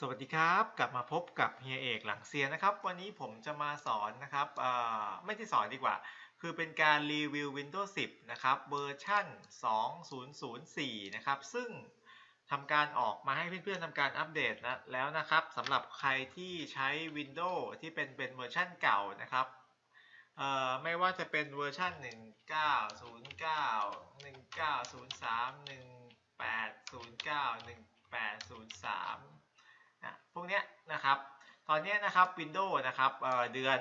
สวัสดีครับกลับมาพบกับเฮียเอกหลังเซียนนะครับ วันนี้ผมจะมาสอนนะครับไม่ที่สอนดีกว่า คือเป็นการรีวิว Windows 10 นะครับเวอร์ชัน2004 นะครับ ซึ่งทำการออกมาให้เพื่อนๆทำการอัปเดตนะแล้วนะครับสำหรับใครที่ใช้ Windows ที่เป็นเป็นเวอร์ชันเก่านะครับไม่ว่าจะเป็นเวอร์ชัน1909 1903 1809 1803นะพวก เนี้ยนะครับ ตอนนี้นะครับ Windows นะครับเเดือน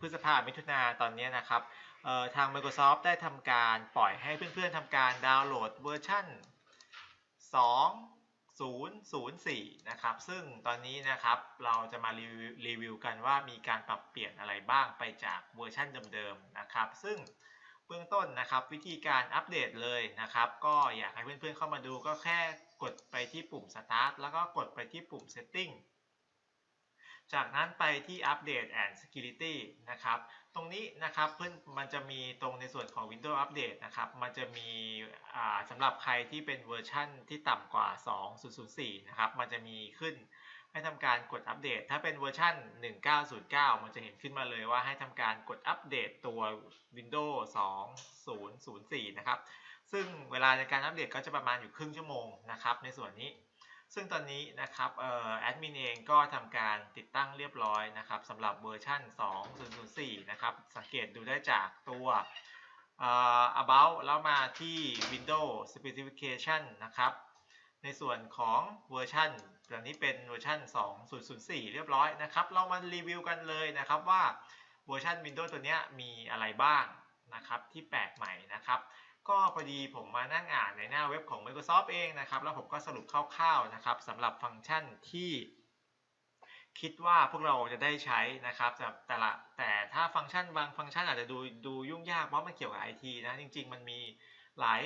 พฤษภามิถุนาตอนนี้นะครับทาง Microsoft ได้ทำการปล่อยให้เพื่อนๆทำการดาวน์โหลดเวอร์ชัน2004 นะครับ ซึ่งตอนนี้นะครับเราจะมารีวิวรีวิวกันว่ามีการปรับเปลี่ยนอะไรบ้างไปจากเวอร์ชันเดิมๆนะครับ ซึ่งเบื้องต้นนะครับวิธีการอัปเดตเลยนะครับ ก็อยากให้เพื่อนๆเข้ามาดูก็แค่ กดไปที่ปุ่ม Start แล้วก็กดไปที่ปุ่ม Setting จากนั้นไปที่ Update and Security นะครับ ตรงนี้นะครับเพื่อนมันจะมีตรงในส่วนของ Windows Update นะครับ มันจะมีสำหรับใครที่เป็นเวอร์ชั่นที่ต่ำกว่า 2004นะครับ มันจะมีขึ้นให้ทำการกดอัปเดต ถ้าเป็นเวอร์ชัน1909 มันจะเห็นขึ้นมาเลยว่าให้ทำการกดอัปเดตตัว Windows 2004 นะครับ ซึ่งเวลาในการอัปเดตก็จะประมาณอยู่ครึ่งชั่วโมงนะครับในส่วนนี้ ซึ่งตอนนี้นะครับแอดมินเองก็ทำการติดตั้งเรียบร้อยนะครับสำหรับเวอร์ชัน2004นะครับ สังเกตดูได้จากตัวออ about แล้วมาที่ Windows Specification นะครับ ในส่วนของเวอร์ชันตอนนี้เป็นเวอร์ชัน2004 เรียบร้อยนะครับ เรามารีวิวกันเลยนะครับว่าเวอร์ชัน Windows ตัวนี้มีอะไรบ้างนะครับที่แปลกใหม่นะครับ ก็พอดีผมมานั่งอ่านในหน้าเว็บของ Microsoft เองนะครับ แล้วผมก็สรุปคร่าวๆนะครับสำหรับฟังก์ชันที่ คิดว่าพวกเราจะได้ใช้นะครับแต่แต่ละแต่ถ้าฟังก์ชันบางฟังก์ชันอาจจะดูดูยุ่งยากเพราะมันเกี่ยวกับ IT นะ จริง ๆ มันมีหลาย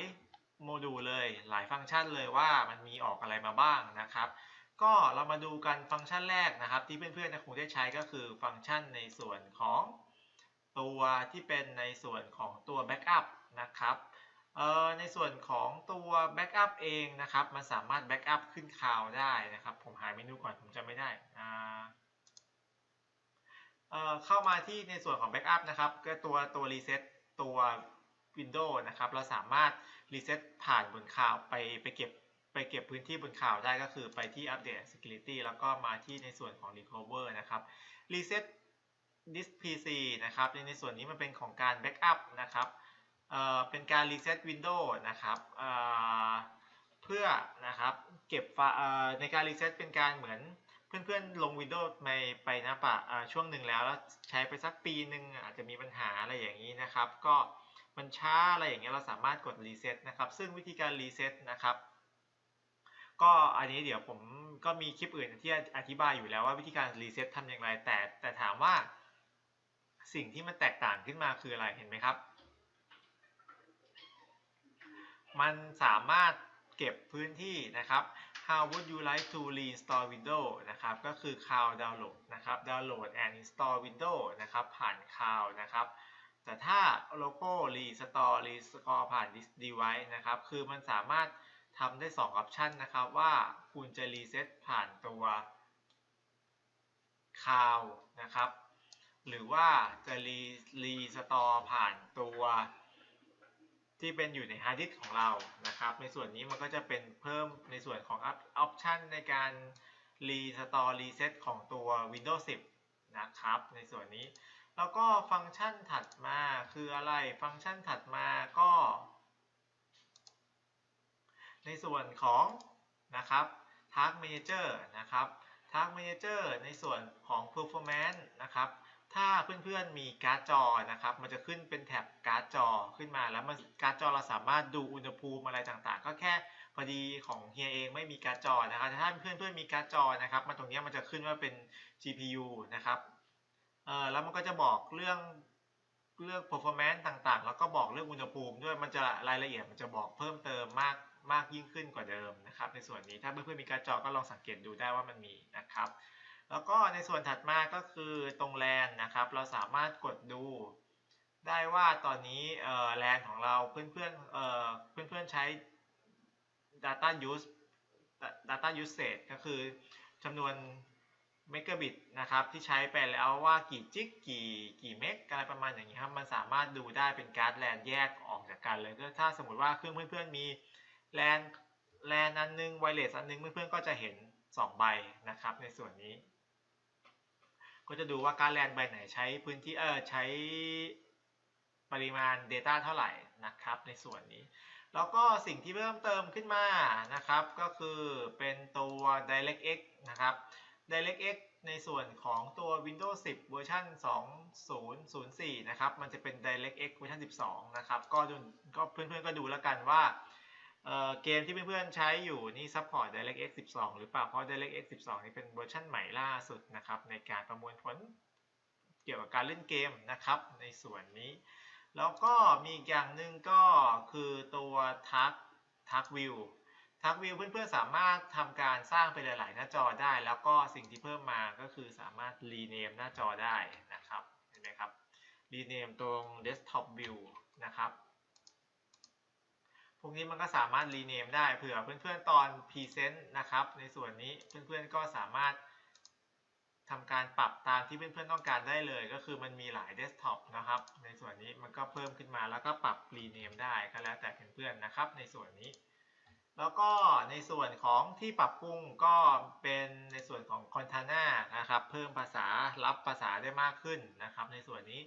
โมดูลเลยหลายฟังก์ชันเลยว่ามันมีออกอะไรมาบ้างนะครับ ก็เรามาดูกันฟังก์ชันแรกนะครับ ที่เพื่อนๆคงได้ใช้ก็คือฟังก์ชันในส่วนของตัวที่เป็นในส่วนของตัว Backup นะครับ ในส่วนของตัว Backup เองนะครับ มันสามารถ Backup ขึ้นคลาวได้นะครับ ผมหาเมนูก่อนผมจำไม่ได้เเข้ามาที่ในส่วนของ Backup นะครับก็ตัวตัว Reset ตัว Windows นะครับ เราสามารถ Reset ผ่านบนคลาวไปไปเก็บไปเก็บพื้นที่บนคลาวได้ก็คือไปที่ Update Security แล้วก็มาที่ในส่วนของ Recover นะครับ Reset Disk PC นะครับในในส่วนนี้มันเป็นของการ Backup นะครับ เป็นการ reset Windows นะครับเพื่อนะครับเก็บในการ reset เป็นการเหมือนเพื่อนๆลง Windows ไปไปนะปะช่วงหนึ่งแล้วแล้วใช้ไปสักปีหนึ่งอาจจะมีปัญหาอะไรอย่างนี้นะครับ ก็มันช้าอะไรอย่างเงี้ยเราสามารถกด reset นะครับ ซึ่งวิธีการ reset นะครับก็อันนี้เดี๋ยวผมก็มีคลิปอื่นที่อธิบายอยู่แล้วว่าวิธีการ reset ทำอย่างไรแต่แต่ถามว่า สิ่งที่มันแตกต่างขึ้นมาคืออะไรเห็นไหมครับ มันสามารถเก็บพื้นที่นะครับ How would you like to reinstall Windows นะครับ ก็คือ Cloud Download นะครับ Download and install Windows นะครับ ผ่าน Cloud นะครับ แต่ถ้าโลโก้ Restore Restore ผ่าน This Device นะครับ คือมันสามารถทำได้2ออปชันนะครับ ว่าคุณจะ Reset ผ่านตัว Cloud นะครับ หรือว่าจะ Restore ผ่านตัว ที่เป็นอยู่ในฮาร์ดดิสของเรานะครับ ในส่วนนี้มันก็จะเป็นเพิ่มในส่วนของออปชันในการ Restore Reset ของตัว Windows 10 นะครับ ในส่วนนี้ แล้วก็ฟังก์ชันถัดมาคืออะไร ฟังก์ชันถัดมาก็ ในส่วนของนะครับ Task Manager นะครับ Task Manager ในส่วนของ Performance นะครับ ถ้าเพื่อนๆมีการ์ดจอนะครับ มันจะขึ้นเป็นแท็บการ์ดจอขึ้นมา แล้วมันการ์ดจอเราสามารถดูอุณหภูมิอะไรต่างๆ ก็แค่พอดีของเฮียเองไม่มีการ์ดจอนะครับแต่ถ้าเพื่อนๆมีการ์ดจอนะครับมันตรงนี้มันจะขึ้นว่าเป็น GPU นะครับเออแล้วมันก็จะบอกเรื่องเรื่อง performance ต่างๆ แล้วก็บอกเรื่องอุณหภูมิด้วยมันจะรายละเอียดมันจะบอกเพิ่มเติมมากมากยิ่งขึ้นกว่าเดิมนะครับ ในส่วนนี้ถ้าเพื่อนๆมีการ์ดจอก็ลองสังเกตดูได้ว่ามันมีนะครับ แล้วก็ในส่วนถัดมาก็คือตรงแลนนะครับ เราสามารถกดดู ได้ว่าตอนนี้แลนของเราเพื่อนๆเเพื่อนๆใช้ data use data usage ก็คือจำนวนเมกะบิตนะครับที่ใช้ไปแล้วว่ากี่จิกกี่กี่เมกอะไรประมาณอย่างนี้ครับมันสามารถดูได้เป็นการ์ดแลนแยกออกจากกันเลยก็ถ้าสมมติว่าเครื่องเพื่อนๆมีแลนแลนอันนึงไวเลสอันนึงเพื่อนๆก็จะเห็น 2 ใบนะครับในส่วนนี้ ก็จะดูว่าการแลนใบไหนใช้พื้นที่เออใช้ปริมาณ Data เท่าไหร่นะครับในส่วนนี้ แล้วก็สิ่งที่เพิ่มเติมขึ้นมานะครับก็คือเป็นตัว DirectX นะครับ DirectX ในส่วนของตัว Windows 10 เวอร์ชัน2004 นะครับ มันจะเป็น DirectX เวอร์ชัน12 นะครับ ก็ก็เพื่อนๆก็ดูแล้วกันว่า เเกมที่เพื่อนๆใช้อยู่นี่ support DirectX 12 หรือเปล่า เพราะ DirectX 12 นี่เป็นเวอร์ชันใหม่ล่าสุดนะครับในการประมวลผลเกี่ยวกับการเล่นเกมนะครับในส่วนนี้ แล้วก็มีอีกอย่างหนึ่งก็คือตัว Tag Tag View ทักวิวเพื่อนๆสามารถทำการสร้างเป็นหลายๆหน้าจอได้ แล้วก็สิ่งที่เพิ่มมาก็คือสามารถรีเนมหน้าจอได้นะครับเห็นไหมครับรีเนมตรง desktop view นะครับ พวกนี้มันก็สามารถรีเนมได้เผื่อเพื่อนๆตอน present นะครับ ในส่วนนี้เพื่อนๆก็สามารถทำการปรับตามที่เพื่อนๆต้องการได้เลย ก็คือมันมีหลาย desktop นะครับ ในส่วนนี้มันก็เพิ่มขึ้นมาแล้วก็ปรับรีเนมได้ก็แล้วแต่เพื่อนๆนะครับ ในส่วนนี้ แล้วก็ในส่วนของที่ปรับปรุงก็เป็นในส่วนของ Contana นะครับ เพิ่มภาษารับภาษาได้มากขึ้นนะครับ ในส่วนนี้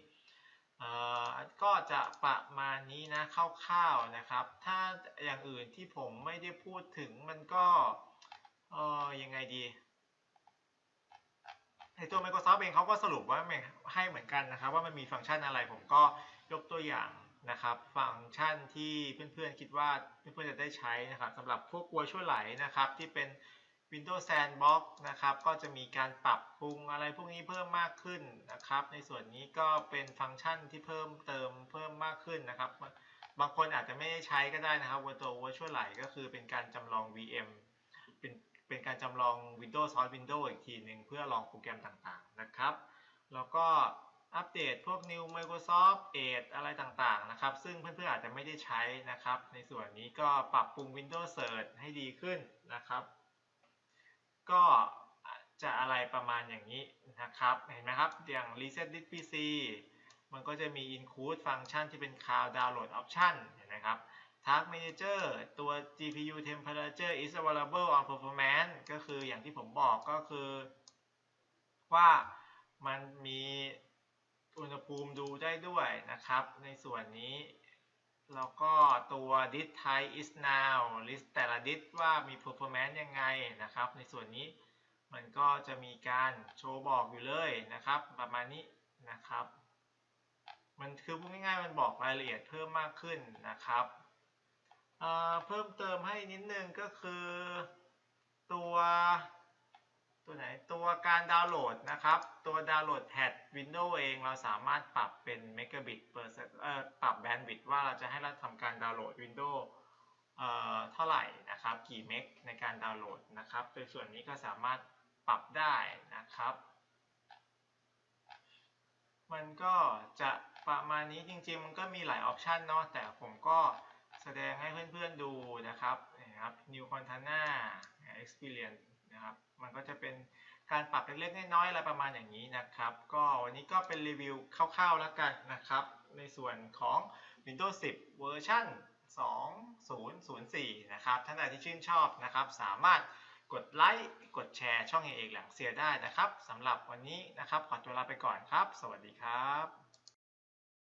ก็จะประมาณนี้นะคร่าวๆนะครับ ถ้าอย่างอื่นที่ผมไม่ได้พูดถึงมันก็เออยังไงดีในตัว Microsoft เองเขาก็สรุปว่าให้เหมือนกันนะครับ ว่ามันมีฟังก์ชันอะไรผมก็ยกตัวอย่างนะครับ ฟังก์ชันที่เพื่อนๆคิดว่าเพื่อนๆจะได้ใช้นะครับสำหรับพวกวัวช่วยไหลนะครับที่เป็น Windows Sandbox นะครับ ก็จะมีการปรับปรุงอะไรพวกนี้เพิ่มมากขึ้นนะครับ ในส่วนนี้ก็เป็นฟังก์ชันที่เพิ่มเติมเพิ่มมากขึ้นนะครับ บางคนอาจจะไม่ได้ใช้ก็ได้นะครับวัวตัววัวช่วยไหลก็คือเป็นการจำลอง VM เป็นเป็นการจำลอง Windows ซ้อน Windows อีกทีหนึ่งเพื่อลองโปรแกรมต่างๆนะครับ แล้วก็อัปเดตพวก New Microsoft Edge อะไรต่างๆนะครับ ซึ่งเพื่อนๆอาจจะไม่ได้ใช้นะครับ ในส่วนนี้ก็ปรับปรุง Windows Search ให้ดีขึ้นนะครับ ก็จะอะไรประมาณอย่างนี้นะครับเห็นไหมครับอย่าง Reset Disk PC มันก็จะมี include ฟังก์ชันที่เป็น Cloud Download Option เห็นไหมครับ Task Manager ตัว GPU Temperature is available on performance ก็คืออย่างที่ผมบอกก็คือว่ามันมีอุณหภูมิดูได้ด้วยนะครับ ในส่วนนี้ แล้วก็ตัว disk type is now list แต่ละ disk ว่ามี performance ยังไงนะครับ ในส่วนนี้มันก็จะมีการโชว์บอกอยู่เลยนะครับ ประมาณนี้นะครับ มันคือพูดง่ายๆมันบอกรายละเอียดเพิ่มมากขึ้นนะครับเพิ่มเติมให้นิดนึงก็คือตัว การดาวน์โหลดนะครับ ตัวดาวน์โหลดแพด Windows เองเราสามารถปรับเป็นเมกะบิตเปอร์เอ่อปรับแบนด์วิดต์ว่าเราจะให้เราทำการดาวน์โหลด Windows เอ่อเท่าไหร่นะครับ กี่เมกในการดาวน์โหลดนะครับโดยส่วนนี้ก็สามารถปรับได้นะครับ มันก็จะประมาณนี้จริงๆ มันก็มีหลายออปชันเนาะแต่ผมก็แสดงให้เพื่อนๆดูนะครับนะครับ New Contana Experience นะครับ มันก็จะเป็น การปรับเล็กๆน้อยๆอะไรประมาณอย่างนี้นะครับ ก็วันนี้ก็เป็นรีวิวคร่าวๆแล้วกันนะครับ ในส่วนของ Windows 10 เวอร์ชัน2004 นะครับ ท่านใดที่ชื่นชอบนะครับ สามารถกดไลค์กดแชร์ช่องเอกหลังเสียได้นะครับสำหรับวันนี้นะครับ ขอตัวลาไปก่อนครับ สวัสดีครับ